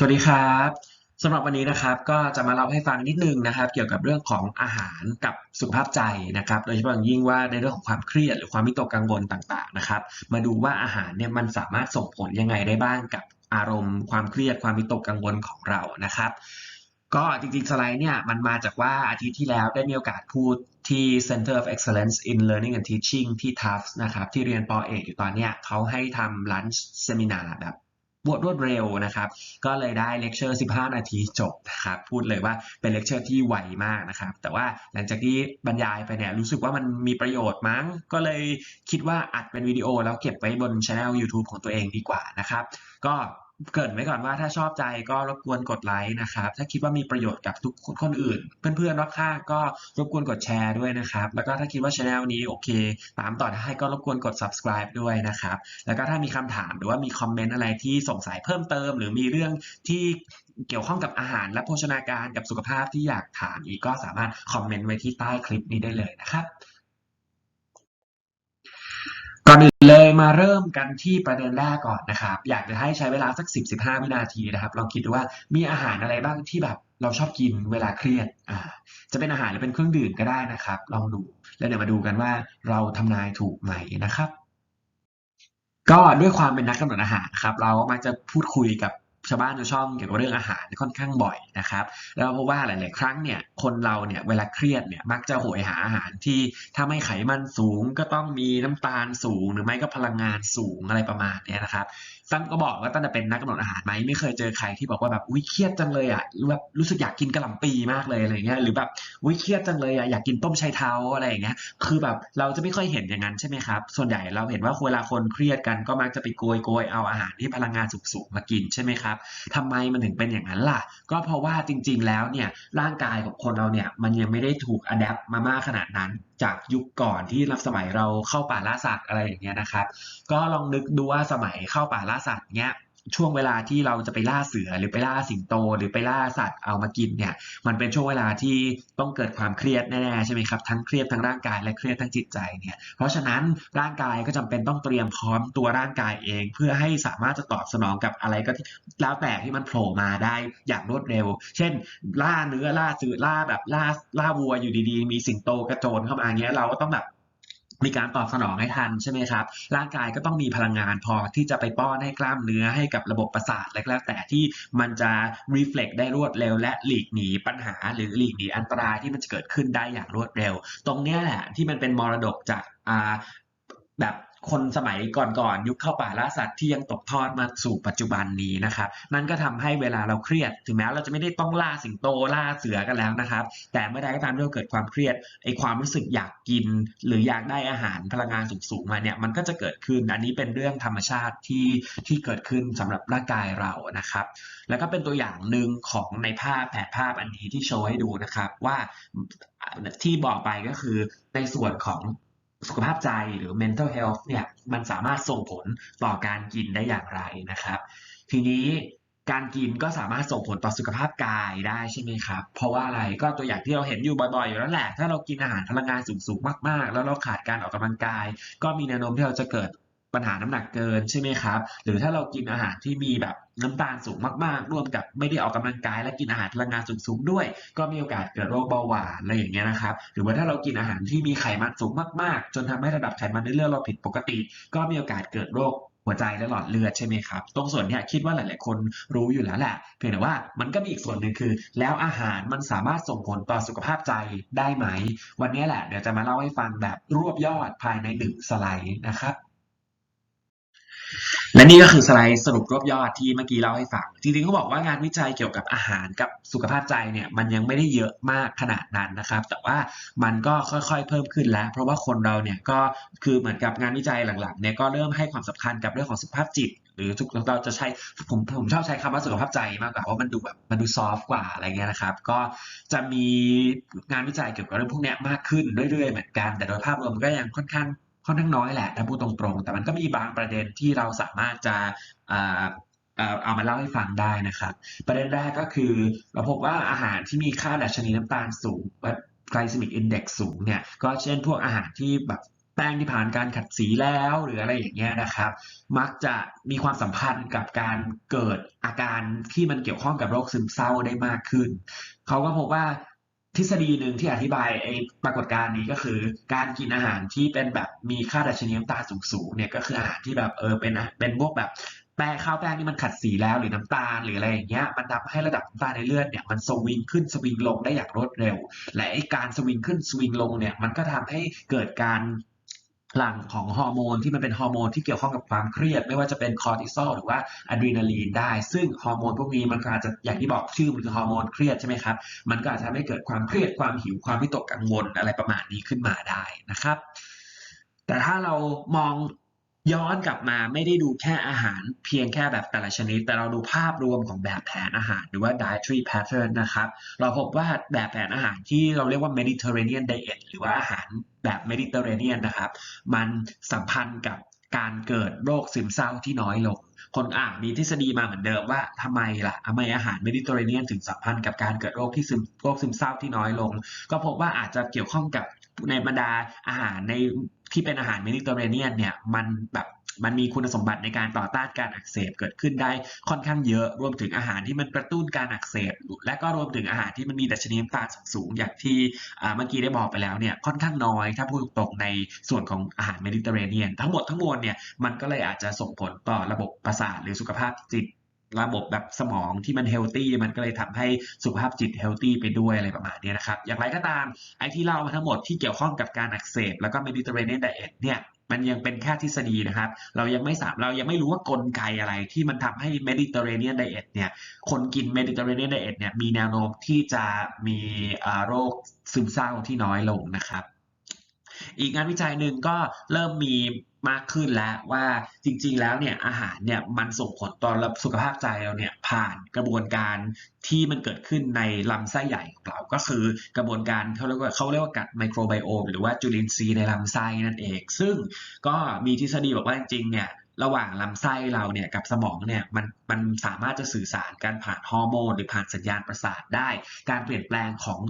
สวัสดีครับสำหรับวันนี้นะครับก็จะมาเล่าให้ฟังนิดนึงนะครับ เกี่ยวกับเรื่องของอาหารกับสุขภาพใจนะครับ โดยเฉพาะอย่างยิ่งว่าในเรื่องของความเครียดหรือความวิตกกังวลต่างๆนะครับ มาดูว่าอาหารเนี่ยมันสามารถส่งผลยังไงได้บ้างกับอารมณ์ความเครียดความวิตกกังวลของเรานะครับ ก็จริงๆสไลด์เนี่ยมันมาจากว่าอาทิตย์ที่แล้วได้มีโอกาสพูดที่ Center of Excellence in Learning and Teaching ที่ Tufts นะครับที่เรียนปอเอกอยู่ตอนเนี้ยเขาให้ทำ lunch seminar แบบ บวดรวดเร็วนะครับ ก็เลยได้เลคเชอร์ 15 นาทีจบนะครับพูดเลยว่าเป็นเลคเชอร์ที่ไวมากนะครับ แต่ว่าหลังจากที่บรรยายไปเนี่ยรู้สึกว่ามันมีประโยชน์มั้ง ก็เลยคิดว่าอัดเป็นวิดีโอแล้วเก็บไว้บนช anel YouTube ของตัวเองดีกว่านะครับ ก็ เกรินไว้ก่อนว่าถ้าชอบใจก็รบกวนกดไลค์นะครับ ถ้าคิดว่ามีประโยชน์กับทุกคนคนอื่น เพื่อนๆรอบข้างก็รบกวนกดแชร์ด้วยนะครับ แล้วก็ถ้าคิดว่าช anel นี้โอเค ตามต่อได้ก็รบกวนกด subscribe ด้วยนะครับ แล้วก็ถ้ามีคำถามหรือว่ามีคอมเมนต์อะไรที่สงสัยเพิ่มเติม หรือมีเรื่องที่เกี่ยวข้องกับอาหารและโภชนาการกับสุขภาพที่อยากถามอีกก็สามารถคอมเมนต์ไว้ที่ใต้คลิปนี้ได้เลยนะครับ ก่อนอื่นเลยมาเริ่มกันที่ประเด็นแรกก่อนนะครับ อยากจะให้ใช้เวลาสัก 10-15 วินาทีนะครับลองคิดดูว่ามีอาหารอะไรบ้างที่แบบเราชอบกินเวลาเครียดอ่าจะเป็นอาหารหรือเป็นเครื่องดื่มก็ได้นะครับ ลองดูแล้วเดี๋ยวมาดูกันว่าเราทำนายถูกไหมนะครับ ก็ด้วยความเป็นนักกำหนดอาหารครับ เราก็มักจะพูดคุยกับ ชาวบ้านชาวช่องเกี่ยวกับเรื่องอาหารค่อนข้างบ่อยนะครับ แล้วเพราะว่าหลาย ๆ ครั้งเนี่ยคนเราเนี่ยเวลาเครียดเนี่ยมักจะโหยหาอาหารที่ถ้าไม่ไขมันสูงก็ต้องมีน้ำตาลสูง หรือไม่ก็พลังงานสูงอะไรประมาณนี้นะครับ ตั้งก็บอกว่าตั้งแต่เป็นนักกำหนดอาหารไหมไม่เคยเจอใครที่บอกว่าแบบอุ้ยเครียดจังเลยอะหรือแบบรู้สึกอยากกินกะหล่ำปีมากเลยอะไรเงี้ยหรือแบบอุ้ยเครียดจังเลยอะอยากกินต้มไชเท้าอะไรอย่างเงี้ยคือแบบเราจะไม่ค่อยเห็นอย่างนั้นใช่ไหมครับ ส่วนใหญ่เราเห็นว่าเวลาคนเครียดกันก็มักจะไปโกยโกยเอาอาหารที่พลังงานสูงๆมากินใช่ไหมครับทำไมมันถึงเป็นอย่างนั้นล่ะ ก็เพราะว่าจริง ๆ แล้วเนี่ยร่างกายของคนเราเนี่ยมันยังไม่ได้ถูกอัดแอปมามากขนาดนั้นจากยุคก่อนที่รับสมัยเราเข้าป่าล่าสัตว์อะไรอย่างเงี้ยนะครับ ก็ลองนึกดูว่าสมัยเข้าป่าล่าสัตว์เนี้ยช่วงเวลาที่เราจะไปล่าเสือหรือไปล่าสิงโต หรือไปล่าสัตว์เอามากินเนี่ย มันเป็นช่วงเวลาที่ต้องเกิดความเครียดแน่ๆใช่ไหมครับทั้งเครียดทั้งร่างกายและเครียดทั้งจิตใจเนี่ยเพราะฉะนั้นร่างกายก็จำเป็นต้องเตรียมพร้อมตัวร่างกายเอง เพื่อให้สามารถจะตอบสนองกับอะไรก็แล้วแต่ที่มันโผล่มาได้อย่างรวดเร็ว เช่น ล่าเนื้อล่าเสือล่าแบบล่าล่าวัวอยู่ดีๆ มีสิงโตกระโจนเข้ามาเงี้ยเราก็ต้องแบบ มีการตอบสนองให้ทันใช่ไหมครับ ร่างกายก็ต้องมีพลังงานพอที่จะไปป้อนให้กล้ามเนื้อให้กับระบบประสาทและแล้วแต่ที่มันจะรีเฟล็กได้รวดเร็ว และหลีกหนีปัญหา หรือหลีกหนีอันตรายที่มันจะเกิดขึ้นได้อย่างรวดเร็ว ตรงนี้แหละที่มันเป็นมรดกจากแบบ คนสมัยก่อนๆยุคเข้าป่าล่าสัตว์ที่ยังตกทอดมาสู่ปัจจุบันนี้นะครับนั่นก็ทำให้เวลาเราเครียด ถึงแม้เราจะไม่ได้ต้องล่าสิงโตล่าเสือกันแล้วนะครับ แต่เมื่อใดก็ตามที่เราเกิดความเครียดไอความรู้สึกอยากกิน หรืออยากได้อาหารพลังงานสูงๆมาเนี่ยมันก็จะเกิดขึ้นอันนี้เป็นเรื่องธรรมชาติที่ที่เกิดขึ้นสำหรับร่างกายเรานะครับ แล้วก็เป็นตัวอย่างหนึ่งของในภาพแผนภาพอันนี้ที่โชว์ให้ดูนะครับว่าที่บอกไปก็คือในส่วนของ สุขภาพใจหรือ mental health เนี่ยมันสามารถส่งผลต่อการกินได้อย่างไรนะครับ ทีนี้การกินก็สามารถส่งผลต่อสุขภาพกายได้ใช่ไหมครับ เพราะว่าอะไรก็ตัวอย่างที่เราเห็นอยู่บ่อยๆอยู่แล้วแหละ ถ้าเรากินอาหารพลังงานสูงๆมาก ๆ แล้วเราขาดการออกกำลังกาย ก็มีแนวโน้มที่เราจะเกิด ปัญหาน้ำหนักเกินใช่ไหมครับ หรือถ้าเรากินอาหารที่มีแบบน้ำตาลสูงมากๆ ร่วมกับไม่ได้ออกกำลังกายและกินอาหารพลังงานสูงๆด้วย ก็มีโอกาสเกิดโรคเบาหวานอะไรอย่างเงี้ยนะครับ หรือว่าถ้าเรากินอาหารที่มีไขมันสูงมากๆ จนทำให้ระดับไขมันในเลือดเราผิดปกติ ก็มีโอกาสเกิดโรคหัวใจและหลอดเลือดใช่ไหมครับ ตรงส่วนนี้คิดว่าหลาย ๆ คนรู้อยู่แล้วแหละ เพียงแต่ว่ามันก็มีอีกส่วนหนึ่งคือ แล้วอาหารมันสามารถส่งผลต่อสุขภาพใจได้ไหม วันนี้แหละเดี๋ยวจะมาเล่าให้ฟังแบบรวบยอดภายในหนึ่งสไลด์นะครับ และนี่ก็คือสไลด์สรุปรวบยอดที่เมื่อกี้เล่าให้ฟัง จริงๆเขาบอกว่างานวิจัยเกี่ยวกับอาหารกับสุขภาพใจเนี่ยมันยังไม่ได้เยอะมากขนาดนั้นนะครับ แต่ว่ามันก็ค่อยๆเพิ่มขึ้นแล้ว เพราะว่าคนเราเนี่ยก็คือเหมือนกับงานวิจัยหลังๆเนี่ยก็เริ่มให้ความสำคัญกับเรื่องของสุขภาพจิตหรือทุกเราจะใช้ผมผมชอบใช้คำว่าสุขภาพใจมากกว่าเพราะมันดูแบบมันดูซอฟต์กว่าอะไรเงี้ยนะครับ ก็จะมีงานวิจัยเกี่ยวกับเรื่องพวกนี้มากขึ้นเรื่อยๆเหมือนกัน แต่โดยภาพรวมก็ยังค่อนข้าง ค่อนข้างน้อยแหละถ้าพูดตรงๆ แต่มันก็มีบางประเด็นที่เราสามารถจะเอามาเล่าให้ฟังได้นะครับ ประเด็นแรกก็คือ เราพบว่าอาหารที่มีค่าดัชนีน้ำตาลสูง glycemic index สูงเนี่ยก็เช่นพวกอาหารที่แบบแป้งที่ผ่านการขัดสีแล้วหรืออะไรอย่างเงี้ยนะครับ มักจะมีความสัมพันธ์กับการเกิดอาการที่มันเกี่ยวข้องกับโรคซึมเศร้าได้มากขึ้น เขาก็พบว่า ทฤษฎีหนึ่งที่อธิบายไอ้ปรากฏการณ์นี้ก็คือ การกินอาหารที่เป็นแบบมีค่าดัชนีน้ำตาลสูงๆเนี่ยก็คืออาหารที่แบบเออเป็นอะเป็นพวกแบบแป้งข้าวแป้งนี่มันขัดสีแล้วหรือน้ำตาลหรืออะไรอย่างเงี้ยมันทำให้ระดับน้ำตาลในเลือดเนี่ยมันสวิงขึ้นสวิงลงได้อย่างรวดเร็ว และไอ้การสวิงขึ้นสวิงลงเนี่ยมันก็ทำให้เกิดการ หลั่งของฮอร์โมนที่มันเป็นฮอร์โมนที่เกี่ยวข้องกับความเครียด ไม่ว่าจะเป็นคอร์ติซอลหรือว่าอะดรีนาลีนได้ ซึ่งฮอร์โมนพวกนี้มันก็อาจจะอย่างที่บอกชื่อมันคือฮอร์โมนเครียดใช่ไหมครับ มันก็อาจจะทำให้เกิดความเครียดความหิวความวิตกกังวลอะไรประมาณนี้ขึ้นมาได้นะครับ แต่ถ้าเรามอง ย้อนกลับมาไม่ได้ดูแค่อาหารเพียงแค่แบบแต่ละชนิด แต่เราดูภาพรวมของแบบแผนอาหาร หรือว่า dietary pattern นะครับเราพบว่าแบบแผนอาหารที่เราเรียกว่า Mediterranean diet หรือว่าอาหารแบบ Mediterranean นะครับมันสัมพันธ์กับการเกิดโรคซึมเศร้าที่น้อยลง คนอ่านมีทฤษฎีมาเหมือนเดิมว่าทำไมล่ะทำไมอาหารเมดิเตอร์เรเนียนถึงสัมพันธ์กับการเกิดโรคที่ซึมโรคซึมเศร้าที่น้อยลง ก็พบว่าอาจจะเกี่ยวข้องกับในบรรดาอาหารใน ที่เป็นอาหารเมดิเตอร์เรเนียนเนี่ยมันแบบมันมีคุณสมบัติในการต่อต้านการอักเสบเกิดขึ้นได้ค่อนข้างเยอะ รวมถึงอาหารที่มันกระตุ้นการอักเสบ และก็รวมถึงอาหารที่มันมีดัชนีน้ำตาลสูงอย่างที่เมื่อกี้ได้บอกไปแล้วเนี่ยค่อนข้างน้อย ถ้าพูดตรงในส่วนของอาหารเมดิเตอร์เรเนียน ทั้งหมดทั้งมวลเนี่ยมันก็เลยอาจจะส่งผลต่อระบบประสาทหรือสุขภาพจิต ระบบแบบสมองที่มันเฮลตี้มันก็เลยทำให้สุขภาพจิตเฮลตี้ไปด้วยอะไรประมาณนี้นะครับ อย่างไรก็ตามไอ้ที่เล่ามาทั้งหมดที่เกี่ยวข้องกับการอักเสบแล้วก็เมดิเตอร์เรเนียนไดเอทเนี่ยมันยังเป็นแค่ทฤษฎีนะครับ เรายังไม่สามเรายังไม่รู้ว่ากลไกอะไรที่มันทำให้ Mediterranean Diet เนี่ยคนกิน Mediterranean Diet เนี่ยมีแนวโน้มที่จะมีโรคซึมเศร้าที่น้อยลงนะครับอีกงานวิจัยหนึ่งก็เริ่มมี มากขึ้นแล้วว่าจริงๆแล้วเนี่ยอาหารเนี่ยมันส่งผลต่อสุขภาพใจเราเนี่ยผ่านกระบวนการที่มันเกิดขึ้นในลำไส้ใหญ่ของเราก็คือกระบวนการเขาเรียกว่าเขาเรียกว่ากัดไมโครไบโอมหรือว่าจุลินทรีย์ในลำไส้นั่นเอง ซึ่งก็มีทฤษฎีบอกว่าจริงๆเนี่ยระหว่างลำไส้เราเนี่ยกับสมองเนี่ยมันมันสามารถจะสื่อสารกันผ่านฮอร์โมนหรือผ่านสัญญาณประสาทได้ การเปลี่ยนแปลงของ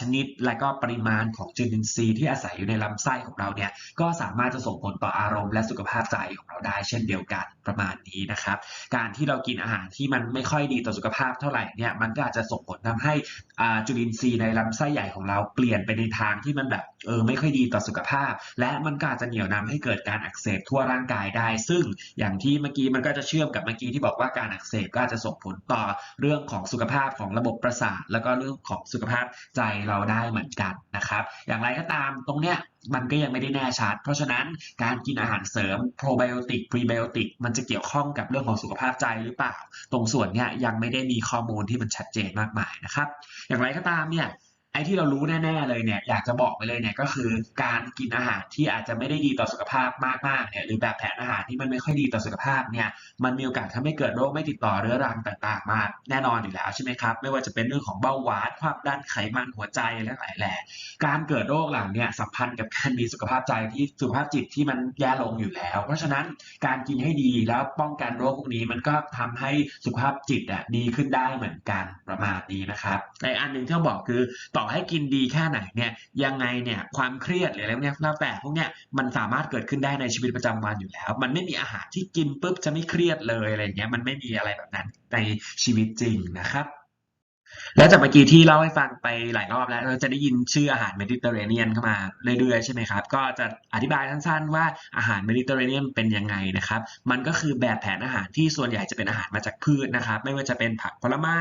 ชนิดและก็ปริมาณของจุลินทรีย์ที่อาศัยอยู่ในลำไส้ของเราเนี่ยก็สามารถจะส่งผลต่ออารมณ์และสุขภาพใจของเราได้เช่นเดียวกันประมาณนี้นะครับ การที่เรากินอาหารที่มันไม่ค่อยดีต่อสุขภาพเท่าไหร่เนี่ยมันก็อาจจะส่งผลทำให้จุลินทรีย์ในลำไส้ใหญ่ของเราเปลี่ยนไปในทางที่มันแบบเออไม่ค่อยดีต่อสุขภาพ และมันก็อาจจะเหนี่ยวนำให้เกิดการอักเสบทั่วร่างกายได้ ซึ่งอย่างที่เมื่อกี้มันก็จะเชื่อมกับเมื่อกี้ที่บอกว่าการอักเสบก็อาจจะส่งผลต่อเรื่องของสุขภาพของระบบประสาท แล้วก็เรื่องของสุขภาพใจเราได้เหมือนกันนะครับ อย่างไรก็ตามตรงเนี้ยมันก็ยังไม่ได้แน่ชัด เพราะฉะนั้นการกินอาหารเสริมโปรไบโอติกพรีไบโอติกมันจะเกี่ยวข้องกับเรื่องของสุขภาพใจหรือเปล่า ตรงส่วนเนี้ยยังไม่ได้มีข้อมูลที่มันชัดเจนมากมายนะครับ อย่างไรก็ตามเนี่ย ไอ้ที่เรารู้แน่ๆเลยเนี่ยอยากจะบอกไปเลยเนี่ยก็คือการกินอาหารที่อาจจะไม่ได้ดีต่อสุขภาพมากๆเนี่ยหรือแบบแผนอาหารที่มันไม่ค่อยดีต่อสุขภาพเนี่ยมันมีโอกาสทำให้เกิดโรคไม่ติดต่อเรื้อรังต่าง ๆ มากแน่นอนอยู่แล้วใช่ไหมครับไม่ว่าจะเป็นเรื่องของเบาหวานความดันไขมันหัวใจและหลายแหล่การเกิดโรคเหล่านี้สัมพันธ์กับการมีสุขภาพใจที่สุขภาพจิตที่มันแย่ลงอยู่แล้ว เพราะฉะนั้นการกินให้ดีแล้วป้องกันโรคพวกนี้มันก็ทำให้สุขภาพจิตอะดีขึ้นได้เหมือนกันประมาณนี้นะครับแต่อันหนึ่งที่ต้องบอกคือต่อให้กินดีแค่ไหนเนี่ยยังไงเนี่ยความเครียดหรืออะไรพวกนี้แล้วแต่พวกเนี้ยมันสามารถเกิดขึ้นได้ในชีวิตประจำวันอยู่แล้ว มันไม่มีอาหารที่กินปุ๊บจะไม่เครียดเลยอะไรเงี้ยมันไม่มีอะไรแบบนั้นในชีวิตจริงนะครับ แล้วจากเมื่อกี้ที่เล่าให้ฟังไปหลายรอบแล้วเราจะได้ยินชื่ออาหารเมดิเตอร์เรเนียนเข้ามาเรื่อยๆใช่ไหมครับ ก็จะอธิบายสั้นๆว่าอาหารเมดิเตอร์เรเนียนเป็นยังไงนะครับ มันก็คือแบบแผนอาหารที่ส่วนใหญ่จะเป็นอาหารมาจากพืชนะครับ ไม่ว่าจะเป็นผักผลไม้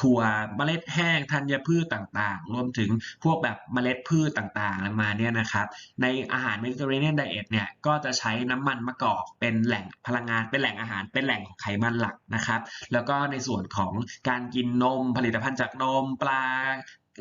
ถั่วเมล็ดแห้งธัญพืชต่างๆ รวมถึงพวกแบบเมล็ดพืชต่างๆมาเนี่ยนะครับ ในอาหารเมดิเตอร์เรเนียนไดเอทเนี่ยก็จะใช้น้ำมันมะกอกเป็นแหล่งพลังงานเป็นแหล่งอาหารเป็นแหล่งของไขมันหลักนะครับ แล้วก็ในส่วนของการกินนมผลิตภัณฑ์จากนมปลา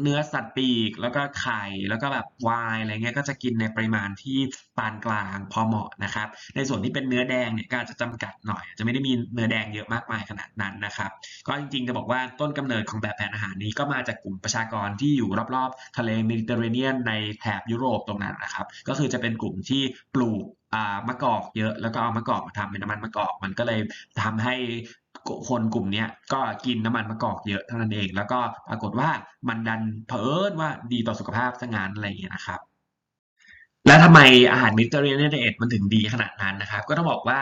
เนื้อสัตว์ปีก แล้วก็ไข่แล้วก็แบบวายอะไรเงี้ยก็จะกินในปริมาณที่ปานกลางพอเหมาะนะครับ ในส่วนที่เป็นเนื้อแดงเนี่ยก็จะจำกัดหน่อย จะไม่ได้มีเนื้อแดงเยอะมากมายขนาดนั้นนะครับ ก็จริงๆจะบอกว่าต้นกำเนิดของแบบแผนอาหารนี้ก็มาจากกลุ่มประชากรที่อยู่รอบๆ ทะเลเมดิเตอร์เรเนียนในแถบยุโรปตรงนั้นนะครับ ก็คือจะเป็นกลุ่มที่ปลูกมะกอกเยอะแล้วก็เอามะกอกมาทำเป็นน้ำมันมะกอกมันก็เลยทำให้ คนกลุ่มนี้ก็กินน้ำมันมะกอกเยอะเท่านั้นเอง แล้วก็ปรากฏว่ามันดันเผอิญว่าดีต่อสุขภาพซะงานอะไรอย่างเงี้ยนะครับแล้วทำไมอาหารเมดิเตอร์เรเนียนไดเอทมันถึงดีขนาดนั้นนะครับ ก็ต้องบอกว่า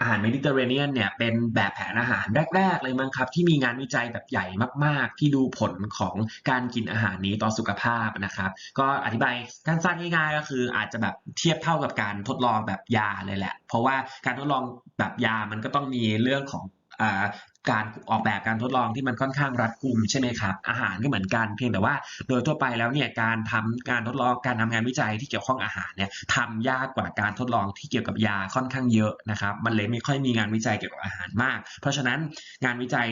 อาหารเมดิเตอร์เรเนียนเนี่ยเป็นแบบแผนอาหารแรก ๆ เลยมั้งครับ ที่มีงานวิจัยแบบใหญ่มาก ๆ ที่ดูผลของการกินอาหารนี้ต่อสุขภาพนะครับ ก็อธิบายสั้นๆง่ายๆก็คืออาจจะแบบเทียบเท่ากับการทดลองแบบยาเลยแหละ เพราะว่าการทดลองแบบยามันก็ต้องมีเรื่องของ การออกแบบการทดลองที่มันค่อนข้างรัดกุมใช่ไหมครับ อาหารก็เหมือนกันเพียงแต่ว่า โดยทั่วไปแล้วเนี่ยการทำการทดลองการทำงานวิจัยที่เกี่ยวข้องอาหารเนี่ยทำยากกว่าการทดลองที่เกี่ยวกับยาค่อนข้างเยอะนะครับ มันเลยไม่ค่อยมีงานวิจัยเกี่ยวกับอาหารมาก เพราะฉะนั้นงานวิจัย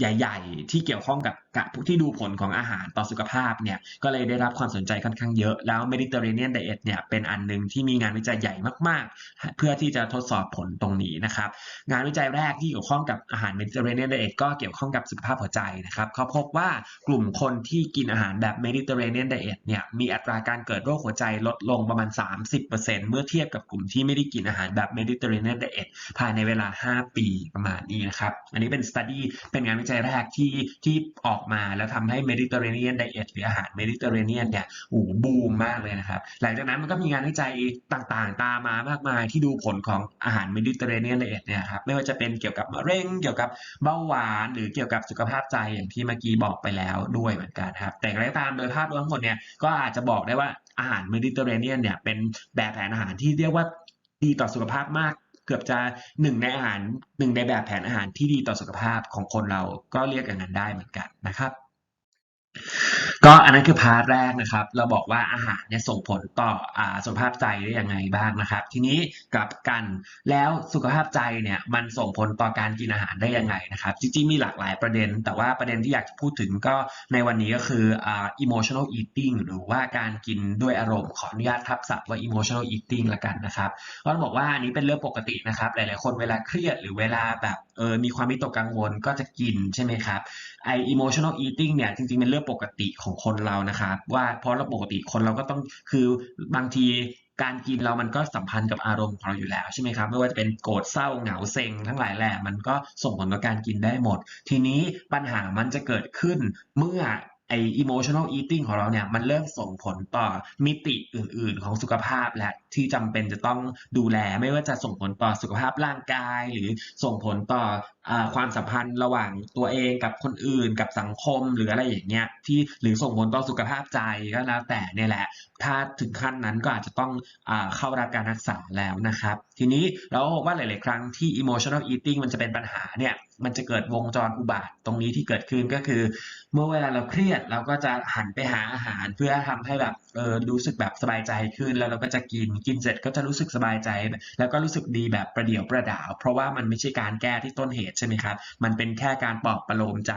ใหญ่ ๆ ที่เกี่ยวข้องกับกับที่ดูผลของอาหารต่อสุขภาพเนี่ยก็เลยได้รับความสนใจค่อนข้างเยอะ แล้ว Mediterranean Diet เนี่ยเป็นอันหนึ่งที่มีงานวิจัยใหญ่มากๆ เพื่อที่จะทดสอบผลตรงนี้นะครับ งานวิจัยแรกที่เกี่ยวข้องกับอาหาร Mediterranean Diet ก็เกี่ยวข้องกับสุขภาพหัวใจนะครับเขาพบว่ากลุ่มคนที่กินอาหารแบบ Mediterranean Diet เนี่ยมีอัตราการเกิดโรคหัวใจลดลงประมาณ 30%เมื่อเทียบกับกลุ่มที่ไม่ได้กินอาหารแบบ Mediterranean Diet ภายในเวลา 5 ปีประมาณนี้นะครับอันนี้เป็น study เป็นงานวิจัยแรกที่ที่ออกมาแล้วทำให้ Mediterranean Diet หรืออาหาร Mediterranean เนี่ยโอ้บูมมากเลยนะครับ หลังจากนั้นมันก็มีงานวิจัยต่างๆ ตามมามากมายที่ดูผลของอาหาร Mediterranean Diet เอทเนี่ยครับไม่ว่าจะเป็นเกี่ยวกับมะเร็งเกี่ยวกับเบาหวานหรือเกี่ยวกับสุขภาพใจอย่างที่เมื่อกี้บอกไปแล้วด้วยเหมือนกันครับ แต่อย่างไรก็ตามโดยภาพรวมทั้งหมดเนี่ยก็อาจจะบอกได้ว่าอาหาร Mediterranean เนี่ยเป็นแบบแผนอาหารที่เรียกว่าดีต่อสุขภาพมาก เกือบจะหนึ่งในอาหารหนึ่งในแบบแผนอาหารที่ดีต่อสุขภาพของคนเราก็เรียกอย่างนั้นได้เหมือนกันนะครับ ก็อันนั้นคือพาร์ทแรกนะครับ เราบอกว่าอาหารเนี่ยส่งผลต่ออสุขภาพใจได้ยังไงบ้างนะครับ ทีนี้กลับกันแล้วสุขภาพใจเนี่ยมันส่งผลต่อการกินอาหารได้ยังไงนะครับ จริงๆมีหลากหลายประเด็น แต่ว่าประเด็นที่อยากจะพูดถึงก็ในวันนี้ก็คืออ่า emotional eating หรือว่าการกินด้วยอารมณ์ขออนุญาตทับศัพท์ว่า emotional eating ละกันนะครับก็ต้องบอกว่าอันนี้เป็นเรื่องปกตินะครับ หลายๆคนเวลาเครียดหรือเวลาแบบเออมีความวิตกกังวลก็จะกินใช่ไหมครับไอ emotional eating เนี่ยจริงๆเป็นเรื่องปกติของคนเรานะครับว่าเพราะเราปกติคนเราก็ต้องคือบางทีการกินเรามันก็สัมพันธ์กับอารมณ์ของเราอยู่แล้วใช่ไหมครับไม่ว่าจะเป็นโกรธเศร้าเหงาเซ็งทั้งหลายแหละมันก็ส่งผลต่อการกินได้หมด ทีนี้ปัญหามันจะเกิดขึ้นเมื่อไอ emotional eating ของเราเนี่ยมันเริ่มส่งผลต่อมิติอื่น ๆ ของสุขภาพและ ที่จำเป็นจะต้องดูแล ไม่ว่าจะส่งผลต่อสุขภาพร่างกาย หรือส่งผลต่ออความสัมพันธ์ระหว่างตัวเองกับคนอื่นกับสังคมหรืออะไรอย่างเงี้ยที่หรือส่งผลต่อสุขภาพใจก็แล้วแต่เนี่ยแหละ ถ้าถึงขั้นนั้นก็อาจจะต้องอเข้ารับการรักษาแล้วนะครับ ทีนี้เราพบว่าหลาย ๆ ครั้งที่ emotional eating มันจะเป็นปัญหาเนี่ยมันจะเกิดวงจรอุบาทตรงนี้ที่เกิดขึ้นก็คือ เมื่อเวลาเราเครียดเราก็จะหันไปหาอาหารเพื่อทำให้แบบเออรู้สึกแบบสบายใจขึ้น แล้วเราก็จะกินกินเสร็จก็จะรู้สึกสบายใจ แล้วก็รู้สึกดีแบบประเดี่ยวประดาว เพราะว่ามันไม่ใช่การแก้ที่ต้นเหตุใช่ไหมครับมันเป็นแค่การปลอบประโลมใจ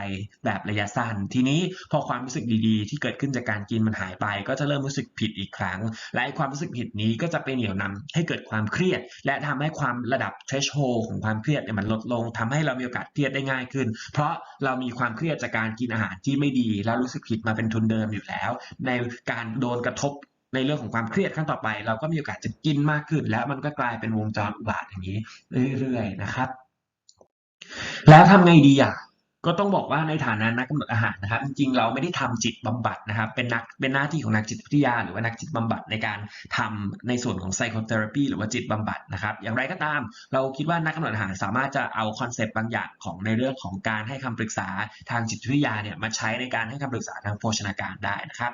แบบระยะสั้น ทีนี้พอความรู้สึกดีๆ ที่เกิดขึ้นจากการกินมันหายไป ก็จะเริ่มรู้สึกผิดอีกครั้ง และไอ้ความรู้สึกผิดนี้ก็จะไปเหนี่ยวนำให้เกิดความเครียด และทำให้ความระดับ threshold ของความเครียดเนี่ยมันลดลงทำให้เรามีโอกาสเครียดได้ง่ายขึ้น เพราะเรามีความเครียดจากการกินอาหารที่ไม่ดี แล้วรู้สึกผิดมาเป็นทุนเดิมอยู่แล้ว ในการโดนกระทบ ในเรื่องของความเครียดครั้งต่อไป เราก็มีโอกาสจะกินมากขึ้น แล้วมันก็กลายเป็นวงจรอุบาทอย่างนี้เรื่อยๆนะครับ แล้วทำไงดีอะก็ต้องบอกว่าในฐานะนักกำหนดอาหารนะครับ จริงๆเราไม่ได้ทำจิตบำบัดนะครับ เป็นนักเป็นหน้าที่ของนักจิตวิทยา หรือว่านักจิตบำบัดในการทำในส่วนของ psychotherapy หรือว่าจิตบำบัดนะครับ อย่างไรก็ตาม เราคิดว่านักกำหนดอาหารสามารถจะเอาคอนเซปต์บางอย่างของในเรื่องของการให้คำปรึกษาทางจิตวิทยาเนี่ยมาใช้ในการให้คำปรึกษาทางโภชนาการได้นะครับ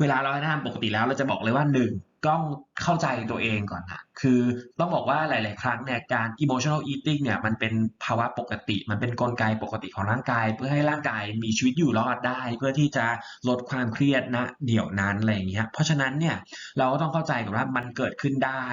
เวลาเราให้ทำปกติแล้วเราจะบอกเลยว่าหนึ่งต้องเข้าใจตัวเองก่อนนะคือต้องบอกว่าหลาย ๆ ครั้งเนี่ยการ emotional eating เนี่ยมันเป็นภาวะปกติ มันเป็นกลไกปกติของร่างกาย เพื่อให้ร่างกายมีชีวิตอยู่รอดได้ เพื่อที่จะลดความเครียดนะเดี๋ยวนั้นอะไรอย่างเงี้ย เพราะฉะนั้นเนี่ยเราก็ต้องเข้าใจก่อนว่ามันเกิดขึ้นได้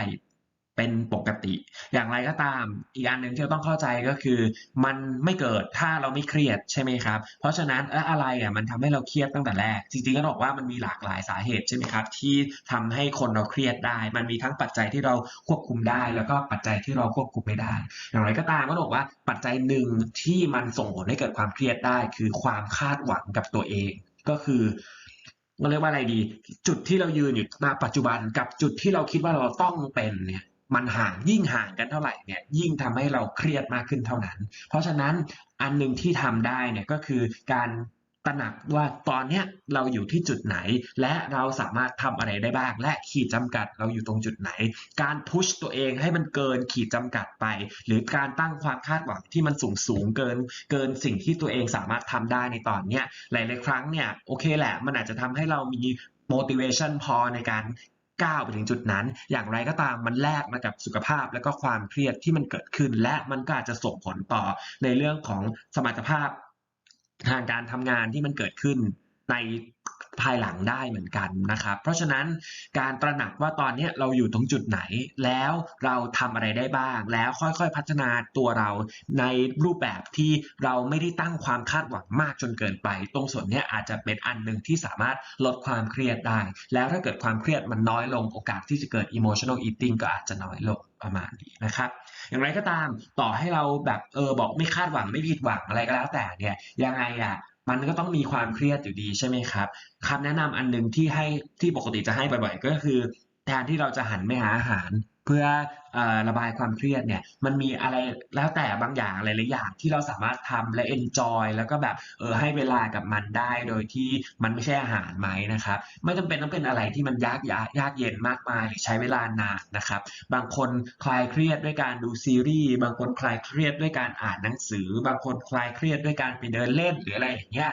เป็นปกติ อย่างไรก็ตาม อีกอันหนึ่งที่เราต้องเข้าใจก็คือ มันไม่เกิดถ้าเราไม่เครียดใช่ไหมครับ เพราะฉะนั้นเอ่ออะไรอะมันทำให้เราเครียดตั้งแต่แรก จริงๆก็บอกว่ามันมีหลากหลายสาเหตุใช่ไหมครับ ที่ทำให้คนเราเครียดได้ มันมีทั้งปัจจัยที่เราควบคุมได้ แล้วก็ปัจจัยที่เราควบคุมไม่ได้ อย่างไรก็ตามก็บอกว่าปัจจัยหนึ่งที่มันส่งผลให้เกิดความเครียดได้ คือความคาดหวังกับตัวเอง ก็คือก็เรียกว่าอะไรดี จุดที่เรายืนอยู่ณปัจจุบันกับจุดที่เราคิดว่าเราต้องเป็นเนี่ย มันห่างยิ่งห่างกันเท่าไหร่เนี่ยยิ่งทำให้เราเครียดมากขึ้นเท่านั้น เพราะฉะนั้นอันหนึ่งที่ทำได้เนี่ยก็คือการตระหนักว่าตอนเนี้ยเราอยู่ที่จุดไหน และเราสามารถทำอะไรได้บ้าง และขีดจำกัดเราอยู่ตรงจุดไหน การพุชตัวเองให้มันเกินขีดจำกัดไป หรือการตั้งความคาดหวังที่มันสูงสูงเกิน เกินสิ่งที่ตัวเองสามารถทำได้ในตอนเนี้ยหลาย ๆ ครั้งเนี่ยโอเคแหละ มันอาจจะทำให้เรามี motivation พอในการ ก้าวไปถึงจุดนั้น อย่างไรก็ตามมันแลกมากับสุขภาพและก็ความเครียดที่มันเกิดขึ้น และมันก็อาจจะส่งผลต่อในเรื่องของสมรรถภาพทางการทำงานที่มันเกิดขึ้นใน ภายหลังได้เหมือนกันนะครับ เพราะฉะนั้นการตระหนักว่าตอนนี้เราอยู่ตรงจุดไหน แล้วเราทำอะไรได้บ้าง แล้วค่อยๆพัฒนาตัวเราในรูปแบบที่เราไม่ได้ตั้งความคาดหวังมากจนเกินไป ตรงส่วนนี้อาจจะเป็นอันหนึ่งที่สามารถลดความเครียดได้ แล้วถ้าเกิดความเครียดมันน้อยลงโอกาสที่จะเกิด emotional eating ก็อาจจะน้อยลงประมาณนี้นะครับ อย่างไรก็ตามต่อให้เราแบบเออบอกไม่คาดหวังไม่ผิดหวังอะไรก็แล้วแต่เนี่ยยังไงอะ มันก็ต้องมีความเครียดอยู่ดีใช่ไหมครับคำแนะนำอันหนึ่งที่ให้ที่ปกติจะให้บ่อยๆก็คือแทนที่เราจะหันไปหาอาหาร เพื่ออระบายความเครียดเนี่ยมันมีอะไรแล้วแต่บางอย่างหลายๆอย่างที่เราสามารถทำและ enjoy แล้วก็แบบเออให้เวลากับมันได้โดยที่มันไม่ใช่อาหารไหมนะครับ ไม่จำเป็นต้องเป็นอะไรที่มันยากยากยากเย็นมากมายหรือใช้เวลานานนะครับ บางคนคลายเครียดด้วยการดูซีรีส์บางคนคลายเครียดด้วยการอ่านหนังสือ บางคนคลายเครียดด้วยการไปเดินเล่นหรืออะไรอย่างเงี้ย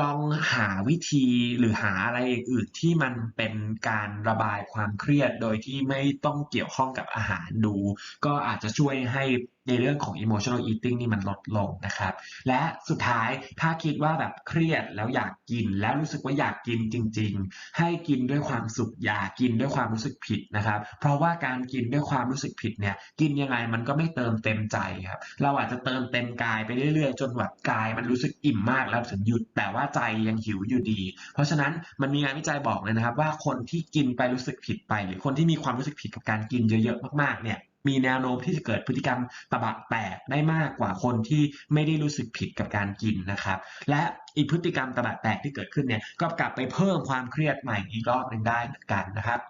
ลองหาวิธีหรือหาอะไรอื่นที่มันเป็นการระบายความเครียดโดยที่ไม่ต้องเกี่ยวข้องกับอาหารดู ก็อาจจะช่วยให้ ในเรื่องของ emotional eating นี่มันลดลงนะครับ และสุดท้ายถ้าคิดว่าแบบเครียดแล้วอยากกิน แล้วรู้สึกว่าอยากกินจริง ๆ ให้กินด้วยความสุขอย่ากินด้วยความรู้สึกผิดนะครับ เพราะว่าการกินด้วยความรู้สึกผิดเนี่ยกินยังไงมันก็ไม่เติมเต็มใจครับเราอาจจะเติมเต็มกายไปเรื่อยๆ จนแบบกายมันรู้สึกอิ่มมากแล้วถึงหยุดแต่ว่าใจยังหิวอยู่ดี เพราะฉะนั้นมันมีงานวิจัยบอกเลยนะครับ ว่าคนที่กินไปรู้สึกผิดไป หรือคนที่มีความรู้สึกผิดกับการกินเยอะๆมากๆเนี่ย มีแนวโน้มที่จะเกิดพฤติกรรมตะบะแตกได้มากกว่าคนที่ไม่ได้รู้สึกผิดกับการกินนะครับ และอีกพฤติกรรมตะบะแตกที่เกิดขึ้นเนี่ยก็กลับไปเพิ่มความเครียดใหม่อีกรอบหนึ่งได้เหมือนกันนะครับ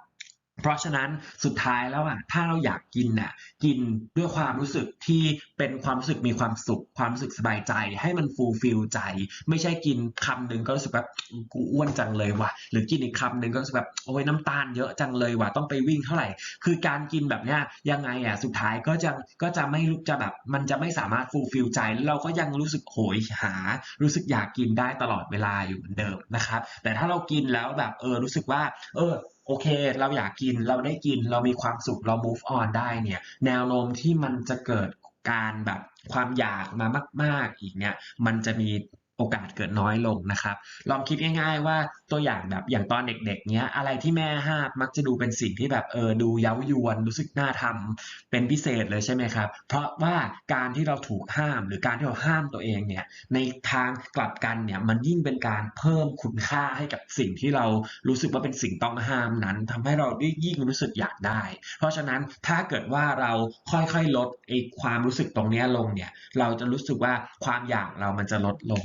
เพราะฉะนั้นสุดท้ายแล้วอะถ้าเราอยากกินน่ะกินด้วยความรู้สึกที่เป็นความรู้สึกมีความสุข ความรู้สึกสบายใจ ให้มันฟูลฟิลใจ ไม่ใช่กินคำหนึ่งก็รู้สึกแบบกูอ้วนจังเลยว่ะ หรือกินอีกคำหนึ่งก็รู้สึกแบบโอ้ยน้ำตาลเยอะจังเลยว่ะต้องไปวิ่งเท่าไหร่ คือการกินแบบเนี้ยยังไงอะสุดท้ายก็จะก็จะไม่รู้จะแบบมันจะไม่สามารถฟูลฟิลใจ เราก็ยังรู้สึกโหยหา รู้สึกอยากกินได้ตลอดเวลาอยู่เหมือนเดิมนะครับแต่ถ้าเรากินแล้วแบบเออรู้สึกว่า เออ โอเค เราอยากกินเราได้กินเรามีความสุขเรา move on ได้เนี่ย แนวโน้มที่มันจะเกิดการแบบความอยากมามาก ๆ อีกเนี่ย มันจะมีโอกาสเกิดน้อยลงนะครับ ลองคิดง่าย ๆ ว่า ตัวอย่างแบบอย่างตอนเด็กๆเนี้ยอะไรที่แม่ห้ามมักจะดูเป็นสิ่งที่แบบเออดูเย้ายวนรู้สึกน่าทำเป็นพิเศษเลยใช่ไหมครับ เพราะว่าการที่เราถูกห้ามหรือการที่เราห้ามตัวเองเนี่ยในทางกลับกันเนี่ยมันยิ่งเป็นการเพิ่มคุณค่าให้กับสิ่งที่เรารู้สึกว่าเป็นสิ่งต้องห้ามนั้นทำให้เราได้ยิ่งรู้สึกอยากได้ เพราะฉะนั้นถ้าเกิดว่าเราค่อยๆลดไอ้ความรู้สึกตรงนี้ลงเนี่ยเราจะรู้สึกว่าความอยากเรามันจะลดลง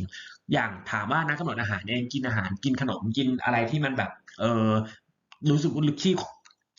อย่างถามว่านักกำหนดอาหารเองกินอาหารกินขนมกินอะไรที่มันแบบ เออรู้สึกว่าลึกที่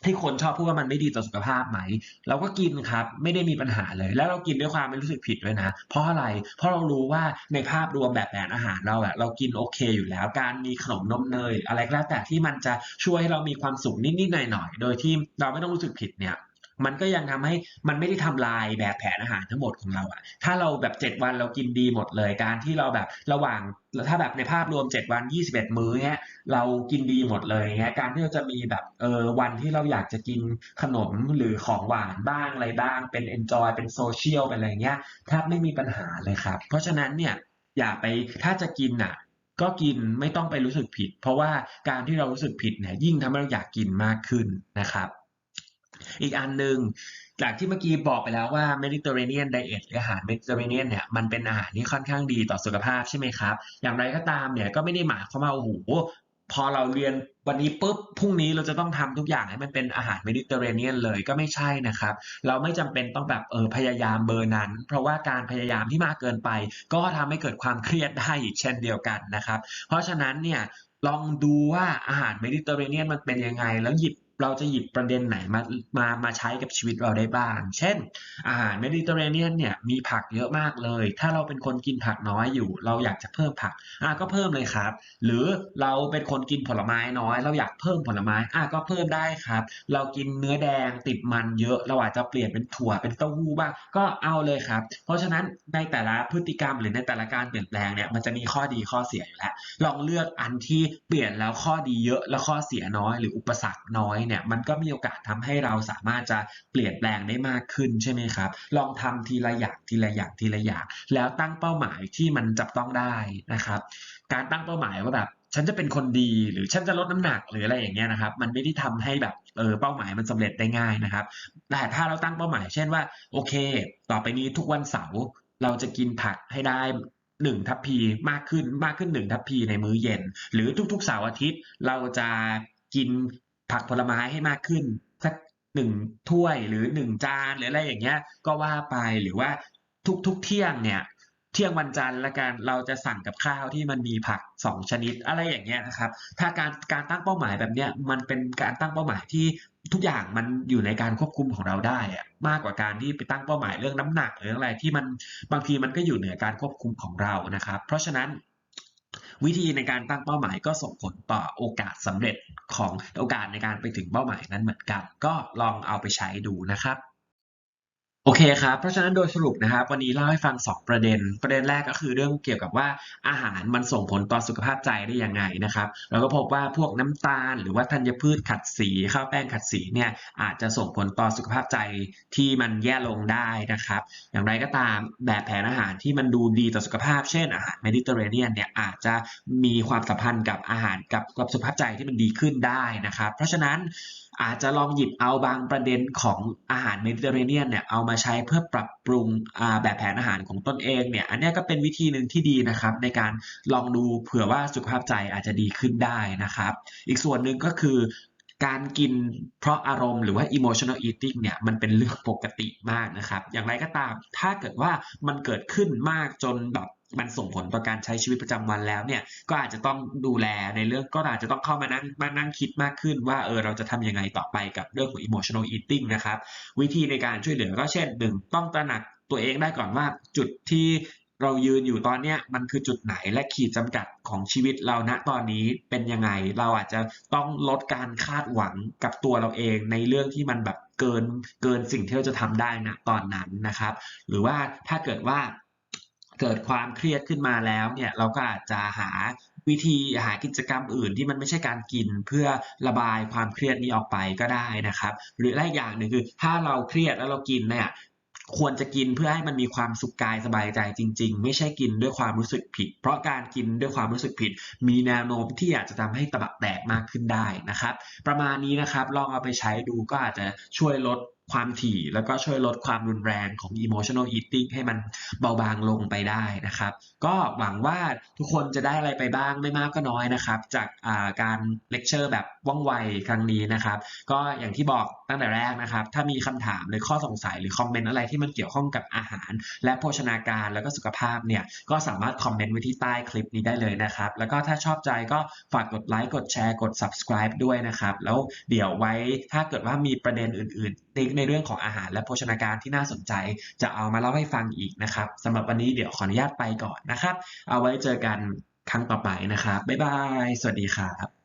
ที่คนชอบพูดว่ามันไม่ดีต่อสุขภาพไหม เราก็กินครับ ไม่ได้มีปัญหาเลย แล้วเรากินด้วยความไม่รู้สึกผิดด้วยนะ เพราะอะไร เพราะเรารู้ว่าในภาพรวมแบบแผนอาหารเราอะเรากินโอเคอยู่แล้ว การมีขนมนมเนย อะไรก็แล้วแต่ที่มันจะช่วยให้เรามีความสุขนิดๆหน่อยๆ โดยที่เราไม่ต้องรู้สึกผิดเนี่ย มันก็ยังทำให้มันไม่ได้ทำลายแบบแผนอาหารทั้งหมดของเราอะถ้าเราแบบเจ็ดวันเรากินดีหมดเลยการที่เราแบบระหว่างถ้าแบบในภาพรวมเจ็ดวันยี่สิบเอ็ดมื้อเนี้ยเรากินดีหมดเลยเงี้ยการที่เราจะมีแบบเออวันที่เราอยากจะกินขนมหรือของหวานบ้างอะไรบ้างเป็น enjoy เป็นโซเชียลเป็นอะไรเงี้ยแทบไม่มีปัญหาเลยครับ เพราะฉะนั้นเนี่ยอย่าไปถ้าจะกินอะก็กินไม่ต้องไปรู้สึกผิด เพราะว่าการที่เรารู้สึกผิดเนี่ยยิ่งทำให้เราอยากกินมากขึ้นนะครับ อีกอันหนึ่งจากที่เมื่อกี้บอกไปแล้วว่า Mediterranean diet หรืออาหาร Mediterranean เนี่ยมันเป็นอาหารที่ค่อนข้างดีต่อสุขภาพใช่ไหมครับ อย่างไรก็ตามเนี่ยก็ไม่ได้หมายความว่าโอ้โหพอเราเรียนวันนี้ปุ๊บพรุ่งนี้เราจะต้องทำทุกอย่างให้มันเป็นอาหาร Mediterranean เลยก็ไม่ใช่นะครับ เราไม่จำเป็นต้องแบบเออพยายามเบอร์นั้น เพราะว่าการพยายามที่มากเกินไป ก็ทำให้เกิดความเครียดได้อีกเช่นเดียวกันนะครับ เพราะฉะนั้นเนี่ยลองดูว่าอาหารเมดิเตอร์เรเนียนมันเป็นยังไงแล้วหยิบ เราจะหยิบประเด็นไหนมามามาใช้กับชีวิตเราได้บ้าง เช่น อาหารเมดิเตอร์เรเนียนเนี่ยมีผักเยอะมากเลย ถ้าเราเป็นคนกินผักน้อยอยู่ เราอยากจะเพิ่มผักอะก็เพิ่มเลยครับ หรือเราเป็นคนกินผลไม้น้อย เราอยากเพิ่มผลไม้อะก็เพิ่มได้ครับ เรากินเนื้อแดงติดมันเยอะ เราอาจจะเปลี่ยนเป็นถั่วเป็นเต้าหู้บ้างก็เอาเลยครับ เพราะฉะนั้นในแต่ละพฤติกรรมหรือในแต่ละการเปลี่ยนแปลงเนี่ยมันจะมีข้อดีข้อเสียอยู่แล้วลองเลือกอันที่เปลี่ยนแล้วข้อดีเยอะแล้วข้อเสียน้อยหรืออุปสรรคน้อยเนี่ยมันก็มีโอกาสทำให้เราสามารถจะเปลี่ยนแปลงได้มากขึ้นใช่ไหมครับ ลองทำทีละอย่างทีละอย่างทีละอย่าง แล้วตั้งเป้าหมายที่มันจับต้องได้นะครับ การตั้งเป้าหมายว่าแบบฉันจะเป็นคนดีหรือฉันจะลดน้ำหนักหรืออะไรอย่างเงี้ยนะครับ มันไม่ได้ทำให้แบบเออเป้าหมายมันสำเร็จได้ง่ายนะครับ แต่ถ้าเราตั้งเป้าหมาย เช่นว่าโอเค ต่อไปนี้ทุกวันเสาร์เราจะกินผักให้ได้หนึ่งทัพพีมากขึ้นมากขึ้นหนึ่งทัพพีในมื้อเย็น หรือทุกๆเสาร์อาทิตย์เราจะกิน ผักผลไม้ให้มากขึ้นสักหนึ่งถ้วยหรือหนึ่งจานหรืออะไรอย่างเงี้ย ก็ว่าไปหรือว่าทุกๆเที่ยงเนี่ยเที่ยงวันจันทร์ละกันเราจะสั่งกับข้าวที่มันมีผักสองชนิดอะไรอย่างเงี้ยนะครับ ถ้าการการตั้งเป้าหมายแบบเนี้ยมันเป็นการตั้งเป้าหมายที่ทุกอย่างมันอยู่ในการควบคุมของเราได้อะมากกว่าการที่ไปตั้งเป้าหมายเรื่องน้ำหนักหรืออะไรที่มันบางทีมันก็อยู่เหนือการควบคุมของเรานะครับ เพราะฉะนั้น วิธีในการตั้งเป้าหมายก็ส่งผลต่อโอกาสสำเร็จของโอกาสในการไปถึงเป้าหมายนั้นเหมือนกัน ก็ลองเอาไปใช้ดูนะครับ โอเคครับ เพราะฉะนั้นโดยสรุปนะครับ วันนี้เล่าให้ฟัง 2 ประเด็น ประเด็นแรกก็คือเรื่องเกี่ยวกับว่าอาหารมันส่งผลต่อสุขภาพใจได้ยังไงนะครับเราก็พบว่าพวกน้ำตาล หรือว่าธัญพืชขัดสีข้าวแป้งขัดสีเนี่ยอาจจะส่งผลต่อสุขภาพใจที่มันแย่ลงได้นะครับ อย่างไรก็ตามแบบแผนอาหารที่มันดูดีต่อสุขภาพ เช่นอาหารเมดิเตอร์เรเนียนเนี่ยอาจจะมีความสัมพันธ์กับอาหารกับกับสุขภาพใจที่มันดีขึ้นได้นะครับ เพราะฉะนั้น อาจจะลองหยิบเอาบางประเด็นของอาหารเมดิเตอร์เรเนียนเนี่ยเอามาใช้เพื่อปรับปรุงแบบแผนอาหารของตนเองเนี่ยอันนี้ก็เป็นวิธีหนึ่งที่ดีนะครับ ในการลองดูเผื่อว่าสุขภาพใจอาจจะดีขึ้นได้นะครับ อีกส่วนหนึ่งก็คือการกินเพราะอารมณ์หรือว่า emotional eating เนี่ยมันเป็นเรื่องปกติมากนะครับ อย่างไรก็ตามถ้าเกิดว่ามันเกิดขึ้นมากจนแบบ มันส่งผลต่อการใช้ชีวิตประจำวันแล้วเนี่ยก็อาจจะต้องดูแลในเรื่องก็อาจจะต้องเข้ามานั่งมานั่งคิดมากขึ้นว่าเออเราจะทำยังไงต่อไปกับเรื่องของ emotional eating นะครับ วิธีในการช่วยเหลือก็เช่นหนึ่งต้องตระหนักตัวเองได้ก่อนว่าจุดที่เรายืนอยู่ตอนเนี้ยมันคือจุดไหนและขีดจำกัดของชีวิตเราณตอนนี้เป็นยังไง เราอาจจะต้องลดการคาดหวังกับตัวเราเองในเรื่องที่มันแบบเกินเกินสิ่งที่เราจะทำได้นะตอนนั้นนะครับ หรือว่าถ้าเกิดว่า เกิดความเครียดขึ้นมาแล้วเนี่ยเราก็อาจจะหาวิธีหากิจกรรมอื่นที่มันไม่ใช่การกินเพื่อระบายความเครียดนี้ออกไปก็ได้นะครับ หรืออีกอย่างหนึ่งคือ ถ้าเราเครียดแล้วเรากินเนี่ยควรจะกินเพื่อให้มันมีความสุขกายสบายใจจริง ๆ ไม่ใช่กินด้วยความรู้สึกผิด เพราะการกินด้วยความรู้สึกผิด มีแนวโน้มที่อาจจะทำให้ตะบักแตกมากขึ้นได้นะครับ ประมาณนี้นะครับลองเอาไปใช้ดูก็อาจจะช่วยลด ความถี่แล้วก็ช่วยลดความรุนแรงของ emotional eating ให้มันเบาบางลงไปได้นะครับ ก็หวังว่าทุกคนจะได้อะไรไปบ้างไม่มากก็น้อยนะครับ จากาการเลคเชอร์แบบว่องไวครั้งนี้นะครับ ก็อย่างที่บอกตั้งแต่แรกนะครับ ถ้ามีคำถามหรือข้อสงสัยหรือคอมเมนต์อะไรที่มันเกี่ยวข้องกับอาหาร และโภชนาการแล้วก็สุขภาพเนี่ยก็สามารถคอมเมนต์ไว้ที่ใต้คลิปนี้ได้เลยนะครับ แล้วก็ถ้าชอบใจก็ฝากกดไลค์กดแชร์กด subscribe ด้วยนะครับ แล้วเดี๋ยวไว้ถ้าเกิดว่ามีประเด็นอื่น ๆติ๊กในเรื่องของอาหารและโภชนาการที่น่าสนใจ จะเอามาเล่าให้ฟังอีกนะครับสำหรับวันนี้เดี๋ยวขออนุญาตไปก่อนนะครับ เอาไว้เจอกันครั้งต่อไปนะครับบ๊ายบาย สวัสดีครับ